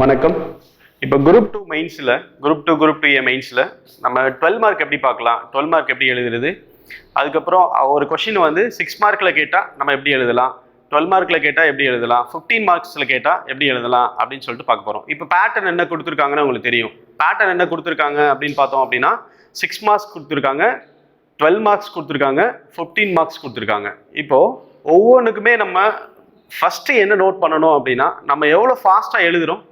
வணக்கம். இப்போ group two மெயின்ஸில் group two group two A மெயின்ஸில் நம்ம டுவெல் மார்க் எப்படி பார்க்கலாம்? டுவெல் மார்க் எப்படி எழுதுறது? அதுக்கப்புறம் ஒரு கொஷின் வந்து சிக்ஸ் மார்க்கில் கேட்டால் நம்ம எப்படி எழுதலாம்? டுவெல் மார்க்கில் கேட்டால் எப்படி எழுதலாம்? ஃபிஃப்டீன் மார்க்ஸில் கேட்டால் எப்படி எழுதலாம்? அப்படின்னு சொல்லிட்டு பார்க்க போகிறோம் இப்போ பேட்டர்ன் என்ன கொடுத்துருக்காங்கன்னு உங்களுக்கு தெரியும். பேட்டர்ன் என்ன கொடுத்துருக்காங்க அப்படின்னு பார்த்தோம் அப்படின்னா சிக்ஸ் மார்க்ஸ் கொடுத்துருக்காங்க டுவெல் மார்க்ஸ் கொடுத்துருக்காங்க ஃபிஃப்டீன் மார்க்ஸ் கொடுத்துருக்காங்க. இப்போது ஒவ்வொன்றுக்குமே நம்ம ஃபஸ்ட்டு என்ன நோட் பண்ணணும் அப்படின்னா நம்ம எவ்வளோ ஃபாஸ்ட்டாக எழுதுகிறோம்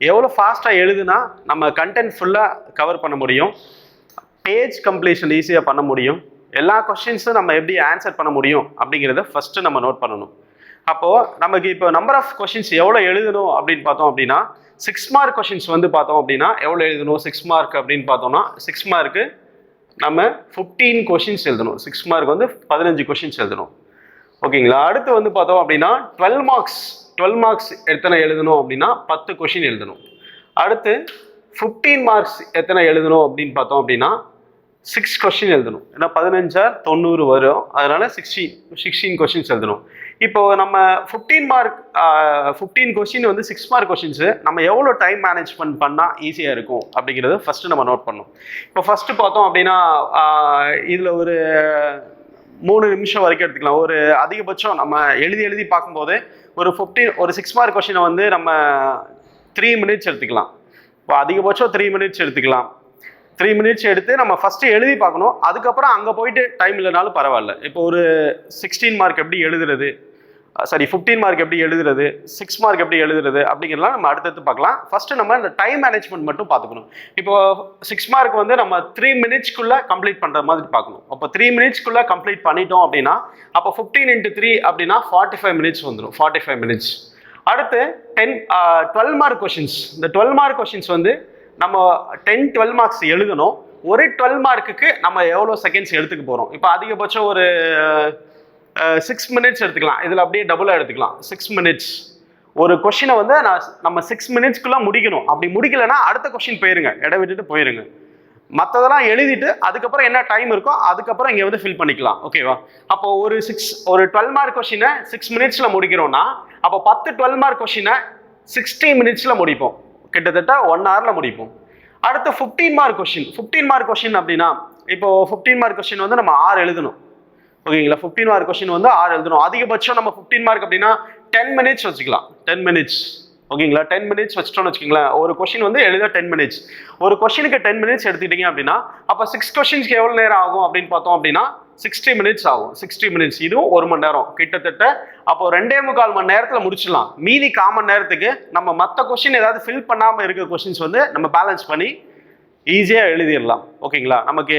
எவ்வளோ ஃபாஸ்ட்டாக எழுதுனா நம்ம கண்டென்ட் ஃபுல்லாக கவர் பண்ண முடியும் பேஜ் கம்ப்ளீஷன் ஈஸியாக பண்ண முடியும் எல்லா கொஷின்ஸும் நம்ம எப்படி ஆன்சர் பண்ண முடியும் அப்படிங்கிறத ஃபஸ்ட்டு நம்ம நோட் பண்ணணும். அப்போது நமக்கு இப்போ நம்பர் ஆஃப் கொஷின்ஸ் எவ்வளோ எழுதணும் அப்படின்னு பார்த்தோம் அப்படின்னா சிக்ஸ் மார்க் கொஷின்ஸ் வந்து பார்த்தோம் அப்படின்னா எவ்வளோ எழுதணும் சிக்ஸ் மார்க் அப்படின்னு பார்த்தோம்னா சிக்ஸ் மார்க்கு நம்ம ஃபிஃப்டீன் கொஷின்ஸ் எழுதணும். சிக்ஸ் மார்க் வந்து பதினஞ்சு கொஷின்ஸ் எழுதணும். ஓகேங்களா? அடுத்து வந்து பார்த்தோம் அப்படின்னா டுவெல் மார்க்ஸ் டுவெல் மார்க்ஸ் எத்தனை எழுதணும் அப்படின்னா பத்து கொஷின் எழுதணும். அடுத்து ஃபிஃப்டீன் மார்க்ஸ் எத்தனை எழுதணும் அப்படின்னு பார்த்தோம் அப்படின்னா சிக்ஸ் கொஷின் எழுதணும். ஏன்னா பதினஞ்சா தொண்ணூறு வரும். அதனால் சிக்ஸ்டீன் சிக்ஸ்டீன் கொஷின்ஸ் எழுதணும். இப்போ நம்ம ஃபிஃப்டீன் மார்க் ஃபிஃப்டீன் கொஷின் வந்து சிக்ஸ் மார்க் கொஷின்ஸு நம்ம எவ்வளோ டைம் மேனேஜ்மெண்ட் பண்ணால் ஈஸியாக இருக்கும் அப்படிங்கிறத ஃபஸ்ட்டு நம்ம நோட் பண்ணணும். இப்போ ஃபஸ்ட்டு பார்த்தோம் அப்படின்னா இதில் ஒரு மூணு நிமிஷம் வரைக்கும் எடுத்துக்கலாம். ஒரு அதிகபட்சம் நம்ம எழுதி எழுதி பார்க்கும்போது ஒரு ஃபிஃப்டீன் ஒரு சிக்ஸ் மார்க் கொஷினை வந்து நம்ம த்ரீ மினிட்ஸ் எடுத்துக்கலாம். இப்போ அதிகபட்சம் த்ரீ மினிட்ஸ் எடுத்துக்கலாம். த்ரீ மினிட்ஸ் எடுத்து நம்ம ஃபஸ்ட்டு எழுதி பார்க்கணும். அதுக்கப்புறம் அங்கே போயிட்டு டைம் இல்லைனாலும் பரவாயில்ல. இப்போ ஒரு சிக்ஸ்டீன் மார்க் எப்படி எழுதுறது? சாரி ஃபிஃப்டீன் மார்க் எப்படி எழுதுறது சிக்ஸ் மார்க் எப்படி எழுதுறது அப்படிங்கிறதெல்லாம் நம்ம அடுத்தடுத்து பார்க்கலாம். ஃபஸ்ட்டு நம்ம இந்த டைம் மேனேஜ்மெண்ட் மட்டும் பார்த்துக்கணும். இப்போ சிக்ஸ் மார்க் வந்து நம்ம த்ரீ மினிட்ஸ்க்குள்ளே கம்ப்ளீட் பண்ணுற மாதிரி பார்க்கணும். அப்போ த்ரீ மினிட்ஸ்க்குள்ளே கம்ப்ளீட் பண்ணிட்டோம் அப்படின்னா அப்போ ஃபிஃப்டீன் இன்ட்டு த்ரீ அப்படின்னா ஃபார்ட்டி ஃபைவ் மினிட்ஸ் வந்துடும் ஃபார்ட்டி ஃபைவ் மினிட்ஸ் அடுத்து டென் டுவெல் மார்க் கொஷின்ஸ் இந்த டுவெல் மார்க் கொஷின்ஸ் வந்து நம்ம டென் டுவெல் மார்க்ஸ் எழுதணும். ஒரு டுவெல் மார்க்குக்கு நம்ம எவ்வளோ செகண்ட்ஸ் எடுத்துக்க போகிறோம் இப்போ அதிகபட்சம் ஒரு சிக்ஸ் மினிட்ஸ் எடுத்துக்கலாம். இதில் அப்படியே டபுளாக எடுத்துக்கலாம். சிக்ஸ் மினிட்ஸ் ஒரு கொஷினை வந்து நான் நம்ம சிக்ஸ் மினிட்ஸ்க்குள்ளே முடிக்கணும். அப்படி முடிக்கலைன்னா அடுத்த கொஷின் போயிருங்க. இடம் விட்டுட்டு போயிருங்க. மற்றதெல்லாம் எழுதிட்டு அதுக்கப்புறம் என்ன டைம் இருக்கோ அதுக்கப்புறம் இங்கே வந்து ஃபில் பண்ணிக்கலாம். ஓகேவா அப்போ ஒரு சிக்ஸ் ஒரு டுவெல் மார்க் கொஷினை சிக்ஸ் மினிட்ஸில் முடிக்கிறோம்னா அப்போ பத்து டுவெல் மார்க் கொஷினை சிக்ஸ்டி மினிட்ஸில் முடிப்போம். கிட்டத்தட்ட ஒன் ஹவரில் முடிப்போம். அடுத்து fifteen mark question fifteen mark question அப்படின்னா இப்போ ஃபிஃப்டீன் மார்க் கொஷின் வந்து நம்ம ஆறு எழுதணும். ஓகேங்களா ஃபிஃப்டின் மார்க் கொஷின் வந்து ஆறு எழுதணும். அதிகபட்சம் நம்ம ஃபிஃப்டீன் மார்க் அப்படின்னா டென் மினிட்ஸ் வச்சுக்கலாம். டென் மினிட்ஸ் ஓகேங்களா டென் மினிட்ஸ் வச்சிட்டோம்னு வச்சுக்கோங்களேன். ஒரு கொஷின் வந்து எழுத டென் மினிட்ஸ் ஒரு கொஷினுக்கு டென் மினிட்ஸ் எடுத்துக்கிட்டீங்க அப்படின்னா அப்போ சிக்ஸ் கொஸ்டின்ஸ்க்கு எவ்வளோ நேரம் ஆகும் அப்படின்னு பார்த்தோம் அப்படின்னா சிக்ஸ்டி மினிட்ஸ் ஆகும். சிக்ஸ்டி மினிட்ஸ் இதுவும் ஒரு மணி நேரம். கிட்டத்தட்ட அப்போ ரெண்டே முக்கால் மணி நேரத்தில் முடிச்சிடலாம். மீதி காமன் நேரத்துக்கு நம்ம மற்ற கொஷின் ஏதாவது ஃபில் பண்ணாமல் இருக்க கொஷின்ஸ் வந்து நம்ம பேலன்ஸ் பண்ணி ஈஸியாக எழுதிடலாம். ஓகேங்களா நமக்கு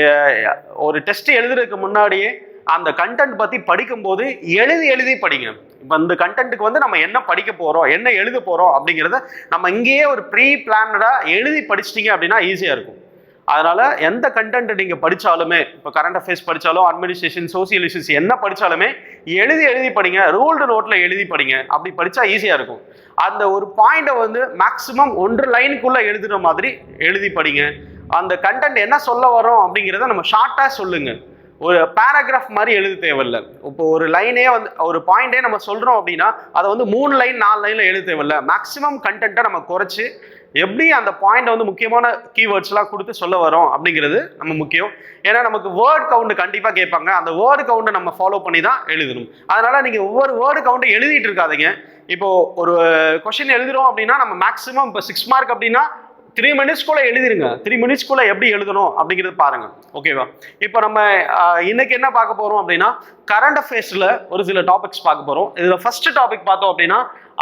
ஒரு டெஸ்ட் எழுதுறதுக்கு முன்னாடியே அந்த கண்டென்ட் பற்றி படிக்கும்போது எழுதி எழுதி படிங்க இப்போ இந்த கண்டென்ட்டுக்கு வந்து நம்ம என்ன படிக்க போகிறோம் என்ன எழுத போகிறோம் அப்படிங்கிறத நம்ம இங்கேயே ஒரு ப்ரீ பிளானடாக எழுதி படிச்சிட்டிங்க அப்படின்னா ஈஸியாக இருக்கும். அதனால எந்த கண்டென்ட் நீங்கள் படித்தாலுமே இப்போ கரண்ட் அஃபேர்ஸ் படித்தாலும் அட்மினிஸ்ட்ரேஷன் சோசியல் இஷ்யூஸ் என்ன படித்தாலுமே எழுதி எழுதி படிங்க ரூல்டு நோட்டில் எழுதி படிங்க. அப்படி படித்தா ஈஸியாக இருக்கும். அந்த ஒரு பாயிண்டை வந்து மேக்ஸிமம் ஒன்று லைனுக்குள்ளே எழுதுகிற மாதிரி எழுதி படிங்க. அந்த கண்டென்ட் என்ன சொல்ல வரோம் அப்படிங்கிறத நம்ம ஷார்ட்டாக சொல்லுங்கள் ஒரு பேராகிராஃப் மாதிரி எழுத தேவையில்ல. இப்போ ஒரு லைனே வந்து ஒரு பாயிண்டே நம்ம சொல்கிறோம் அப்படின்னா அதை வந்து மூணு லைன் நாலு லைனில் எழுத தேவையில்ல. மேக்ஸிமம் கண்டென்ட்டை நம்ம குறைச்சி எப்படி அந்த பாயிண்ட் வந்து முக்கியமான கீவேர்ட்ஸ்லாம் கொடுத்து சொல்ல வரோம் அப்படிங்கிறது நம்ம முக்கியம். ஏன்னா நமக்கு வேர்ட் கவுண்ட் கண்டிப்பாக கேட்பாங்க. அந்த வேர்டு கவுண்டை நம்ம ஃபாலோ பண்ணி தான் எழுதணும். அதனால் நீங்கள் ஒவ்வொரு வேர்டு கவுண்ட்டை எழுதிட்டு இருக்காதீங்க. இப்போ ஒரு கொஷின் எழுதுகிறோம் அப்படின்னா நம்ம மேக்ஸிமம் இப்போ சிக்ஸ் மார்க் அப்படின்னா த்ரீ மினிட்ஸ்க்குள்ளே எழுதிருங்க. த்ரீ மினிட்ஸ்க்குள்ளே எப்படி எழுதணும் அப்படிங்கிறது பாருங்கள் ஓகேவா இப்போ நம்ம இன்னைக்கு என்ன பார்க்க போகிறோம் அப்படின்னா கரண்ட் அஃபேர்ஸில் ஒரு சில டாபிக்ஸ் பார்க்க போகிறோம் இதில் ஃபர்ஸ்ட் டாபிக் பார்த்தோம் அப்படின்னா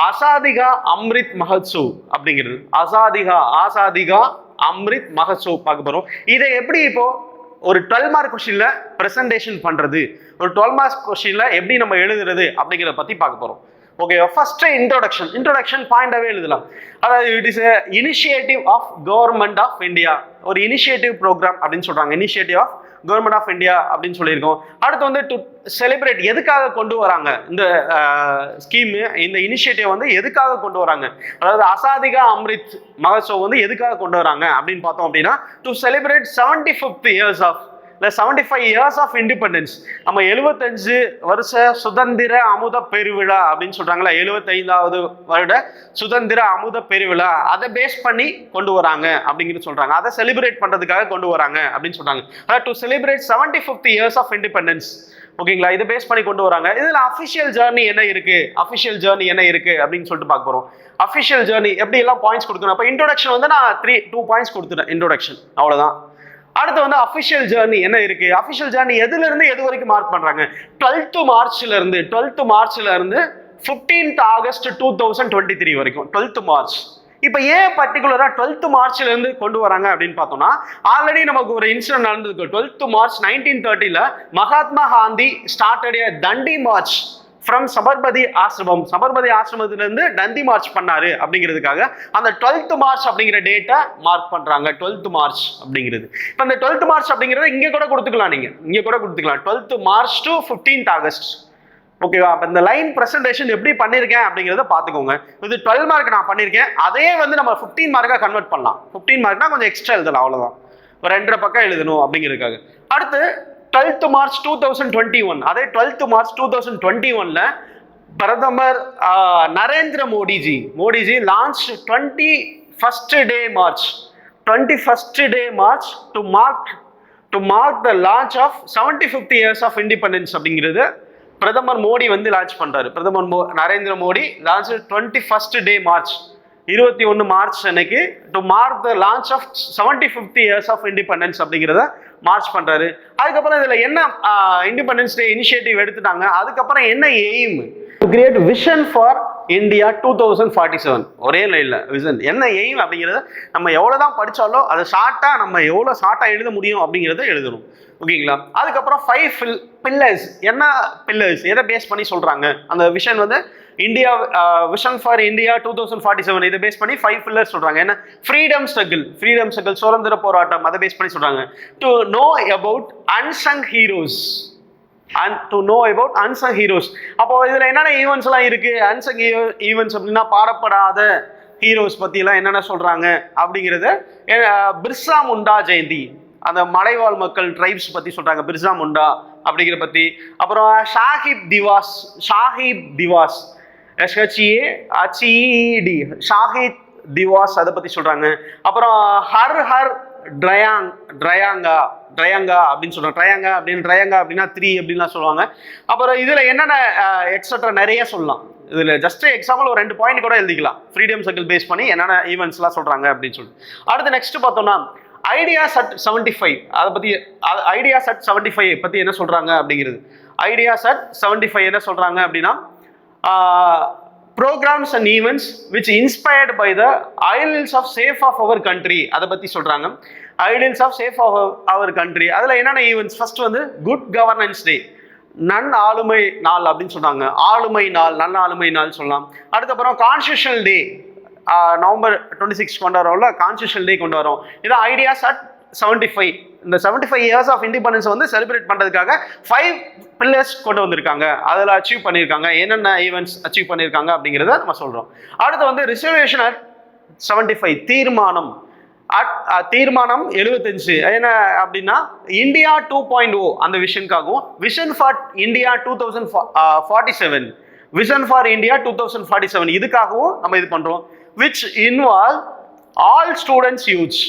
அசாதிகா அம்ரித் மஹத்சூ அப்படிங்கிறது. அசாதிகா ஆசாதிகா அம்ரித் மகசூ பார்க்க போகிறோம் இதை எப்படி இப்போ ஒரு டுவெல் மார்க் கொஸ்டினில் ப்ரெசன்டேஷன் பண்ணுறது ஒரு டுவெல் மார்க் கொஸ்டினில் எப்படி நம்ம எழுதுறது அப்படிங்கிறத பற்றி பார்க்க போகிறோம் ஓகே ஃபர்ஸ்ட் இன்ட்ரோடக்ஷன் இன்ட்ரோடக்ஷன் பாயிண்டாகவே எழுதலாம். அதாவது it is initiative of government of India ஒரு இனிஷியேட்டிவ் ப்ரோக்ராம் அப்படின்னு சொல்கிறாங்க initiative of government of India அப்படின்னு சொல்லியிருக்கோம். அடுத்து வந்து டு செலிப்ரேட் எதுக்காக கொண்டு வராங்க? இந்த ஸ்கீமு இந்த இனிஷியேட்டிவ் வந்து எதுக்காக கொண்டு வராங்க? அதாவது அசாதிகா அம்ரித் மகோத்சவ் வந்து எதுக்காக கொண்டு வராங்க அப்படின்னு பார்த்தோம் அப்படின்னா to celebrate seventy fifth years of இந்த seventy five years of independence நம்ம எழுபத்தஞ்சு வருஷ சுதந்திர அமுத பெருவிழா அப்படின்னு சொல்றாங்களா எழுபத்தைந்தாவது வருட சுதந்திர அமுத பெருவிழா. அதை பேஸ் பண்ணி கொண்டு வராங்க அப்படிங்கிறது சொல்றாங்க. அதை செலிப்ரேட் பண்றதுக்காக கொண்டு வராங்க அப்படின்னு சொல்றாங்க. To celebrate seventy fifth years of independence ஓகேங்களா இதை பேஸ் பண்ணி கொண்டு வராங்க. இதில் அஃபிஷியல் ஜேர்னி என்ன இருக்கு? அஃபிஷியல் ஜேர்னி என்ன இருக்கு அப்படின்னு சொல்லிட்டு பார்க்க போறோம். அஃபிஷியல் ஜேர்னி எப்படி எல்லாம் பாயிண்ட்ஸ் கொடுக்கணும்? அப்போ இன்ட்ரோடக்ஷன் வந்து நான் த்ரீ டூ பாயிண்ட்ஸ் கொடுத்துட்டேன். இன்ட்ரோடக்ஷன் அவ்வளோதான் அடுத்து வந்து அஃபிஷியல் ஜேர்னி என்ன இருக்கு? அஃபிஷியல் ஜேர்னி எதுல இருந்து எது வரைக்கும் மார்க் பண்றாங்க? டுவெல்த் மார்ச்ல இருந்து டுவெல்த் மார்ச்ல இருந்து fifteenth August two thousand twenty three வரைக்கும் டுவெல்த் மார்ச் இப்போ ஏன் பர்டிகுலராக டுவெல்த் மார்ச்ல இருந்து கொண்டு வராங்க அப்படின்னு பார்த்தோம்னா ஆல்ரெடி நமக்கு ஒரு இன்சிடென்ட் நடந்திருக்கு. Twelfth March nineteen தேர்ட்டில Mahatma Gandhi started Dandi march from Sabarmati Ashram Sabarmati ஆசிரமத்திலிருந்து Nandi March பண்ணாரு அப்படிங்கிறதுக்காக அந்த டுவெல்த் மார்ச் அப்படிங்கிற டேட்டை மார்க் பண்றாங்க. டுவெல்த் மார்ச் அப்படிங்கிறது. இப்போ அந்த டுவெல்த் மார்ச் அப்படிங்கிறத இங்கே கூட கொடுத்துக்கலாம் நீங்க. இங்கே கூட கொடுத்துக்கலாம். Twelfth March to fifteenth August ஓகேவா அப்போ இந்த லைன் ப்ரெசன்டேஷன் எப்படி பண்ணியிருக்கேன் அப்படிங்கிறத பார்த்துக்கோங்க. இது டுவெல் மார்க் நான் பண்ணியிருக்கேன் அதே வந்து நம்ம ஃபிஃப்டீன் மார்க்காக கன்வெர்ட் பண்ணலாம். ஃபிஃப்டீன் மார்க்னா கொஞ்சம் எக்ஸ்ட்ரா எழுதலாம். அவ்வளோதான் ஒரு ரெண்டரை பக்கம் எழுதணும் அப்படிங்கிறதுக்காக. அடுத்து twelfth March two thousand twenty one அதே twelfth March two thousand twenty ஒன்ல பிரதமர் Narendra Modiji Modiji launch twenty first day March twenty first day March to mark to mark the launch of seventy fifth years of independence அப்படிங்கிறது பிரதமர் மோடி வந்து launch பண்ணுறாரு பிரதமர் மோ Narendra Modi launch twenty first day March இருபத்தி ஒன்று மார்ச் அன்னைக்கு to mark the launch of seventy fifth years of independence அப்படிங்கிறத மார்ச் பண்ணுறாரு அதுக்கப்புறம் இதில் என்ன இண்டிபெண்டன்ஸ் டே இனிஷியேட்டிவ் எடுத்துட்டாங்க. அதுக்கப்புறம் என்ன aim to create vision for India two thousand forty seven ஒரே லைனில் விஷன் என்ன எய்ம் அப்படிங்கிறத நம்ம எவ்வளோ தான் படித்தாலும் அதை ஷார்ட்டாக நம்ம எவ்வளோ ஷார்ட்டாக எழுத முடியும் அப்படிங்கிறத எழுதணும். ஓகேங்களா? அதுக்கப்புறம் ஃபைவ் ஃபில் பில்லர்ஸ் என்ன பில்லர்ஸ் எதை பேஸ் பண்ணி சொல்கிறாங்க அந்த விஷன் வந்து India vision for India two thousand forty seven இதை பேஸ் பண்ணி ஃபைவ் பில்லர்ஸ் சொல்கிறாங்க ஏன்னா ஃப்ரீடம் ஸ்ட்ரகிள் ஃப்ரீடம் ஸ்ட்ரகிள் சுதந்திர போராட்டம். அதை பேஸ் பண்ணி சொல்கிறாங்க to know about unsung heroes and to know about unsung heroes அப்போ இதில் என்னென்ன ஈவெண்ட்ஸ் எல்லாம் இருக்கு? அன்சங் ஈவெண்ட்ஸ் அப்படின்னா பாடப்படாத ஹீரோஸ் பற்றிலாம் என்னென்ன சொல்கிறாங்க அப்படிங்கிறத பிர்சா முண்டா ஜெயந்தி. அந்த மலைவாழ் மக்கள் ட்ரைப்ஸ் பற்றி சொல்கிறாங்க பிர்சா முண்டா அப்படிங்கிற பற்றி அப்புறம் ஷாஹிப் திவாஸ் ஷாஹிப் திவாஸ். எஸ்ஹெச்இஏ ஹச்இடி ஷாஹித் திவாஸ் அதை பற்றி சொல்கிறாங்க அப்புறம் ஹர் ஹர் ட்ரயாங் ட்ரயாங்கா ட்ரயாங்கா அப்படின்னு சொல்கிறாங்க ட்ரயாங்கா அப்படின்னு ட்ரயாங்கா அப்படின்னா த்ரீ அப்படின்லாம் சொல்லுவாங்க. அப்புறம் இதில் என்னென்ன எக்ஸட்ரா நிறைய சொல்லலாம். இதில் ஜஸ்ட் எக்ஸாம்பிள் ஒரு ரெண்டு பாயிண்ட் கூட எழுதிக்கலாம். ஃப்ரீடம் சர்க்கிள் பேஸ் பண்ணி என்னென்ன ஈவெண்ட்ஸ்லாம் சொல்கிறாங்க அப்படின்னு சொல்லிட்டு. அடுத்து நெக்ஸ்ட் பார்த்தோம்னா ஐடியா சட் செவன்ட்டி ஃபைவ் அதை பற்றி ஐடியா சட் செவன்டி ஃபைவ் பற்றி என்ன சொல்கிறாங்க அப்படிங்கிறது. ஐடியா சட் செவன்ட்டி ஃபைவ் என்ன சொல்கிறாங்க அப்படின்னா programmes and events which inspired by the ideals of safe of our country அதை பற்றி சொல்கிறாங்க ideals of safe of our country அதில் என்னென்ன ஈவெண்ட்ஸ் ஃபர்ஸ்ட் வந்து குட் கவர்னன்ஸ் டே நன் ஆளுமை நாள் அப்படின்னு சொன்னாங்க ஆளுமை நாள் நல்ல ஆளுமை நாள் சொல்லலாம். அதுக்கப்புறம் constitutional day November twenty six கொண்டு வரோம்ல கான்ஸ்டியூஷன் டே கொண்டு வரோம் இதான் ஐடியாஸ் அட் செவன்டி ஃபைவ் இந்த seventy five years of independence வந்து செலிப்ரேட் பண்ணுறதுக்காக ஃபைவ் பில்லர்ஸ் கொண்டு வந்திருக்காங்க. அதில் அச்சீவ் பண்ணியிருக்காங்க. என்னென்ன ஈவெண்ட்ஸ் அச்சீவ் பண்ணியிருக்காங்க அப்படிங்கிறத நம்ம சொல்கிறோம் அடுத்து வந்து ரிசர்வேஷன் அட் செவன்டி ஃபைவ் தீர்மானம் அட் தீர்மானம் எழுபத்தஞ்சு என்ன அப்படின்னா இந்தியா டூ பாயிண்ட் ஓ அந்த விஷனுக்காகவும் vision for India two thousand forty seven vision for India two thousand forty seven இதுக்காகவும் நம்ம இது பண்ணுறோம் which involve all students youths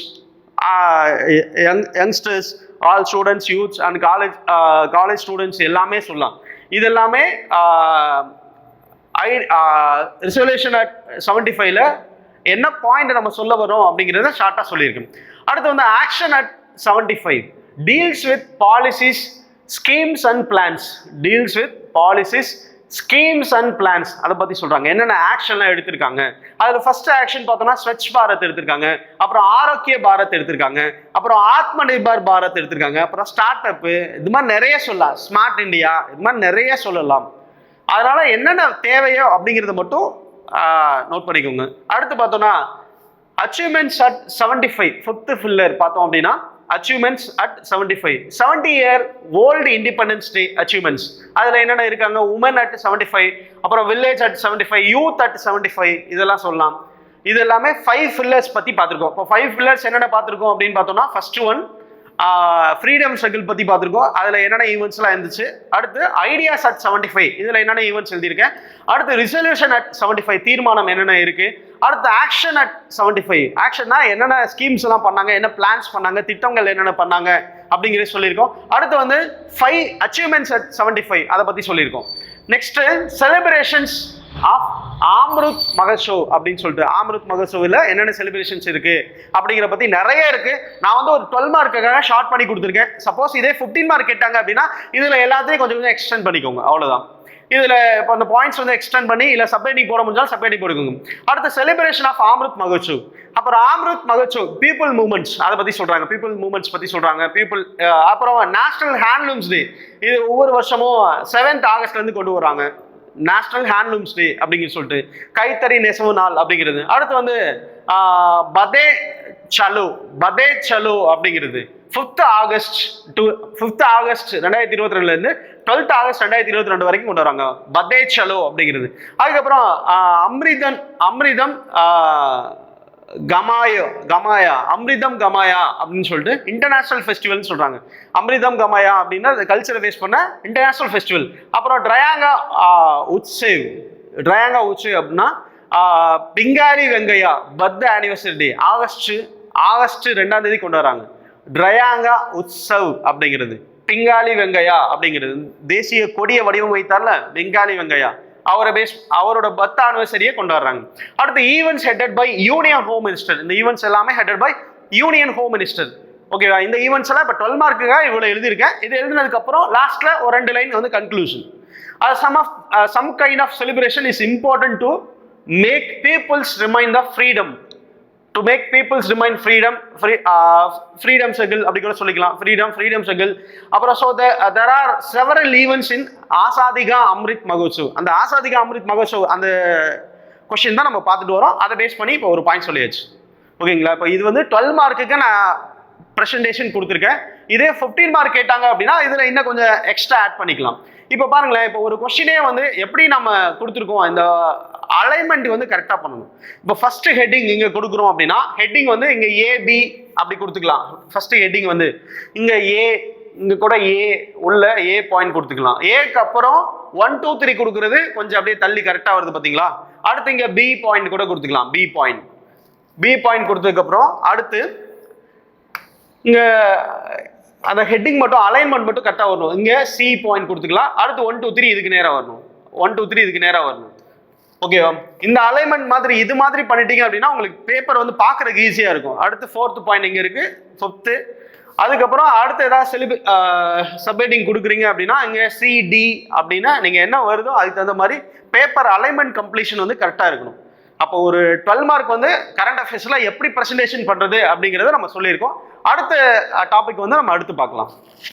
young youngsters all students youths and college college students எல்லாமே சொல்லலாம். இது எல்லாமே ஐ reservation at seventy ஃபைவ்ல என்ன point நம்ம சொல்ல வரோம் அப்படிங்கிறத ஷார்ட்டாக சொல்லியிருக்கேன். அடுத்து வந்து action at seventy five deals with policies schemes and plans deals with policies schemes and plans அதை பற்றி சொல்கிறாங்க என்னென்ன ஆக்ஷன்லாம் எடுத்திருக்காங்க? அதில் ஃபர்ஸ்ட் ஆக்ஷன் பார்த்தோம்னா ஸ்வச் பாரத் எடுத்திருக்காங்க. அப்புறம் ஆரோக்கிய பாரத் எடுத்திருக்காங்க. அப்புறம் ஆத்ம நிர்பர் பாரத் எடுத்திருக்காங்க. அப்புறம் ஸ்டார்ட் அப்பு இது மாதிரி நிறைய சொல்லலாம். ஸ்மார்ட் இந்தியா இது மாதிரி நிறைய சொல்லலாம். அதனால என்னென்ன தேவையோ அப்படிங்கிறத மட்டும் நோட் பண்ணிக்கோங்க. அடுத்து பார்த்தோம்னா achievements at seventy five fifth filler பார்த்தோம் அப்படின்னா achievements at seventy five seventy year old independence day achievements அதில் என்னென்ன இருக்காங்க? உமன் அட் செவன்டி ஃபைவ் அப்புறம் village at seventy five youth at seventy five இதெல்லாம் சொல்லலாம். இது எல்லாமே ஃபைவ் ஃபில்லர்ஸ் பற்றி பார்த்துருக்கோம். இப்போ ஃபைவ் ஃபில்லர்ஸ் என்னென்ன பார்த்துருக்கோம் அப்படின்னு பார்த்தோம்னா ஃபர்ஸ்ட் ஒன் ஃப்ரீடம் ஸ்ட்ரகிள் பற்றி பார்த்துருக்கோம். அதில் என்னென்ன ஈவெண்ட்ஸ்லாம் இருந்துச்சு? அடுத்து ஐடியாஸ் அட் செவன்டி ஃபைவ் இதில் என்னென்ன ஈவெண்ட்ஸ் எழுதியிருக்கேன்? அடுத்து ரிசல்யூஷன் அட் செவன்டி ஃபைவ் தீர்மானம் என்னென்ன இருக்குது அடுத்து ஆக்ஷன் அட் செவன்டி ஃபைவ் ஆக்ஷன்னா என்னென்ன ஸ்கீம்ஸ் எல்லாம் பண்ணாங்க? என்ன பிளான்ஸ் பண்ணாங்க? திட்டங்கள் என்னென்ன பண்ணாங்க? அப்படிங்கிறத சொல்லியிருக்கோம். அடுத்து வந்து five achievements at seventy five அதை பற்றி சொல்லியிருக்கோம். Next celebrations of Amrit Mahotsav அப்படின்னு சொல்லிட்டு ஆம்ருத் மகசோவில் என்னென்ன செலிப்ரேஷன்ஸ் இருக்கு அப்படிங்கிற பத்தி நிறைய இருக்கு. நான் வந்து ஒரு டுவெல் மார்க்குக்காக ஷார்ட் பண்ணி கொடுத்துருக்கேன். சப்போஸ் இதே ஃபிஃப்டீன் மார்க் கேட்டாங்க அப்படின்னா இதுல எல்லாத்தையும் கொஞ்சம் கொஞ்சம் எக்ஸ்டெண்ட் பண்ணிக்கோங்க. அவ்வளவுதான். இதுல இப்போ அந்த பாயிண்ட்ஸ் வந்து எக்ஸ்டெண்ட் பண்ணி இல்ல சப்ஹெட்டிங் போட முடிஞ்சாலும் சப்ஹெட்டிங் போடுங்க அடுத்த செலிப்ரேஷன் ஆஃப் ஆம்ருத் மகோத்சவ். அப்புறம் ஆம்ருத் மகோத்சவ் பீப்புள் மூமெண்ட்ஸ் அதை பத்தி சொல்றாங்க. பீப்புள் மூமெண்ட்ஸ் பத்தி சொல்றாங்க. பீப்புள் அப்புறம் நேஷனல் ஹேண்ட்லூம்ஸ் டே இது ஒவ்வொரு வருஷமும் செவன்த் ஆகஸ்ட்ல இருந்து கொண்டு வராங்க நேஷனல் ஹேண்ட்லூம்ஸ் டே அப்படிங்கிற சொல்லிட்டு கைத்தறி நெசவு நாள் அப்படிங்கிறது. அடுத்து வந்து பதே சலோ பதே சலோ அப்படிங்கிறது. Fifth August to fifth August ரெண்டாயிரத்தி இருபத்தி ரெண்டுலேருந்து டுவெல்த் ஆகஸ்ட் ரெண்டாயிரத்தி இருபத்தி ரெண்டு வரைக்கும் கொண்டு வராங்க. பதே சலோ அப்படிங்கிறது. அதுக்கப்புறம் அம்ரிதன் அம்ரிதம் கமாயோ கமாயா அம்ரிதம் கமாயா அப்படின்னு சொல்லிட்டு இன்டர்நேஷனல் ஃபெஸ்டிவல்னு சொல்கிறாங்க அம்ரிதம் கமாயா அப்படின்னா கல்ச்சரை பேஸ் பண்ண இன்டர்நேஷனல் ஃபெஸ்டிவல் அப்புறம் ட்ரயாங்கா உத்சேவ். ட்ரயாங்கா உத்சேவ் அப்படின்னா Pingali Venkayya birth anniversary day August August ரெண்டாம் தேதி கொண்டு வராங்க ட்ரயாங்கா உத்சவ் அப்படிங்கிறது. பிங்காலி வெங்கையா அப்படிங்கிறது. தேசிய கொடிய வடிவமைத்தார்ல பெங்காலி வெங்கையா அவரை பேஸ் அவரோட பர்த் ஆனிவர்சரியை கொண்டாடுறாங்க. அடுத்து events headed by union home minister இந்த ஈவெண்ட்ஸ் எல்லாமே headed by union home minister ஓகேவா இந்த ஈவெண்ட்ஸ் எல்லாம் இப்போ டுவெல் மார்க்குக்காக இவ்வளோ எழுதியிருக்கேன். இது எழுதினதுக்கப்புறம் லாஸ்ட்டில் லாஸ்ட்ல ஒரு ரெண்டு லைன் வந்து கன்க்ளூஷன் அது some of some kind of celebration is important to make peoples remind the freedom to make peoples remind freedom free freedom circle அப்படி கூட சொல்லிக்கலாம். ஃப்ரீடம் ஃப்ரீடம் சர்க்கிள் அப்புறம் so there are several events in ஆசாதிகா அம்ரித் மகோத்சவ் அந்த ஆசாதிகா அம்ரித் மகோத்சவ் அந்த question தான் நம்ம பார்த்துட்டு வரோம். அதை பேஸ் பண்ணி இப்போ ஒரு பாயிண்ட் சொல்லியாச்சு. ஓகேங்களா இப்போ இது வந்து டுவெல் மார்க்குக்கு நான் ப்ரெசன்டேஷன் கொடுத்துருக்கேன். இதே 15 மார்க் கேட்டாங்க அப்படின்னா இதில் இன்னும் கொஞ்சம் எக்ஸ்ட்ரா ஆட் பண்ணிக்கலாம். இப்போ பாருங்களேன் இப்போ ஒரு கொஷினே வந்து எப்படி நம்ம கொடுத்துருக்கோம்? இந்த அலைன்மெண்ட் வந்து கரெக்டாக பண்ணணும். இப்போ ஃபர்ஸ்ட் ஹெட்டிங் இங்கே கொடுக்குறோம் அப்படின்னா ஹெட்டிங் வந்து இங்கே ஏபி அப்படி கொடுத்துக்கலாம். ஃபர்ஸ்ட் ஹெட்டிங் வந்து இங்கே ஏ இங்கே கூட ஏ உள்ள ஏ பாயிண்ட் கொடுத்துக்கலாம். ஏக்கு அப்புறம் ஒன் டூ த்ரீ கொடுக்குறது கொஞ்சம் அப்படியே தள்ளி கரெக்டாக வருது பார்த்தீங்களா அடுத்து இங்கே பி பாயிண்ட் கூட கொடுத்துக்கலாம். பி பாயிண்ட் பி பாயிண்ட் கொடுத்ததுக்கப்புறம் அடுத்து இங்கே அந்த ஹெட்டிங் மட்டும் அலைன்மெண்ட் மட்டும் கரெக்டாக வரணும். இங்கே சி பாயிண்ட் கொடுத்துக்கலாம். அடுத்து ஒன் டூ த்ரீ இதுக்கு நேராக வரணும். ஒன் டூ த்ரீ இதுக்கு நேராக வரணும். ஓகேவா இந்த அலைன்மெண்ட் மாதிரி இது மாதிரி பண்ணிட்டீங்க அப்படின்னா உங்களுக்கு பேப்பர் வந்து பார்க்குறதுக்கு ஈஸியாக இருக்கும். அடுத்து ஃபோர்த்து பாயிண்ட் இங்கே இருக்குது ஃபிஃப்த்து அதுக்கப்புறம் அடுத்து ஏதாவது செலிபி சப்மிட்டிங் கொடுக்குறீங்க அப்படின்னா இங்கே சிடி அப்படின்னா நீங்கள் என்ன வருதோ அதுக்கு தகுந்த மாதிரி பேப்பர் அலைன்மெண்ட் கம்ப்ளீஷன் வந்து கரெக்டாக இருக்கணும். அப்போ ஒரு டுவெல் மார்க் வந்து கரண்ட் அஃபேர்ஸில் எப்படி ப்ரெசன்டேஷன் பண்ணுறது அப்படிங்கிறத நம்ம சொல்லியிருக்கோம். அடுத்த uh, டாபிக் வந்து நம்ம அடுத்து பார்க்கலாம்.